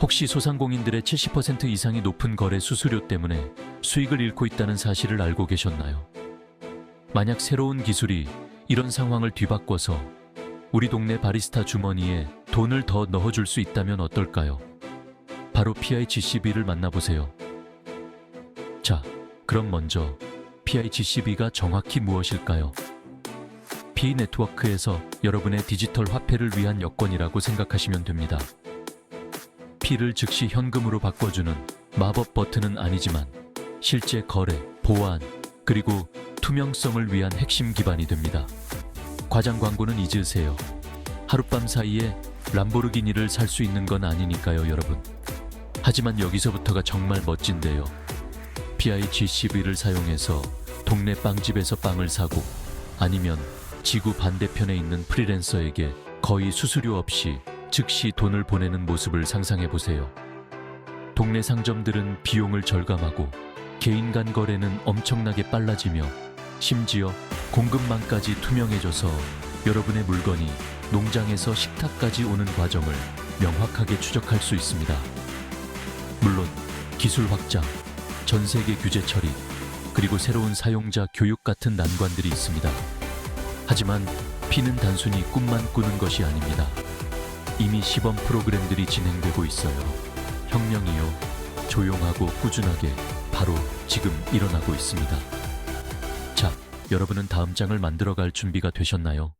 혹시 소상공인들의 70% 이상이 높은 거래 수수료 때문에 수익을 잃고 있다는 사실을 알고 계셨나요? 만약 새로운 기술이 이런 상황을 뒤바꿔서 우리 동네 바리스타 주머니에 돈을 더 넣어줄 수 있다면 어떨까요? 바로 PIGCB를 만나보세요. 자, 그럼 먼저 PIGCB가 정확히 무엇일까요? P 네트워크에서 여러분의 디지털 화폐를 위한 여건이라고 생각하시면 됩니다. P를 즉시 현금으로 바꿔주는 마법 버튼은 아니지만 실제 거래, 보안, 그리고 투명성을 위한 핵심 기반이 됩니다. 과장 광고는 잊으세요. 하룻밤 사이에 람보르기니를 살 수 있는 건 아니니까요, 여러분. 하지만 여기서부터가 정말 멋진데요. PIGCB를 사용해서 동네 빵집에서 빵을 사고 아니면 지구 반대편에 있는 프리랜서에게 거의 수수료 없이 즉시 돈을 보내는 모습을 상상해 보세요. 동네 상점들은 비용을 절감하고 개인 간 거래는 엄청나게 빨라지며 심지어 공급망까지 투명해져서 여러분의 물건이 농장에서 식탁까지 오는 과정을 명확하게 추적할 수 있습니다. 물론 기술 확장, 전 세계 규제 처리, 그리고 새로운 사용자 교육 같은 난관들이 있습니다. 하지만 피는 단순히 꿈만 꾸는 것이 아닙니다. 이미 시범 프로그램들이 진행되고 있어요. 혁명이요. 조용하고 꾸준하게 바로 지금 일어나고 있습니다. 자, 여러분은 다음 장을 만들어갈 준비가 되셨나요?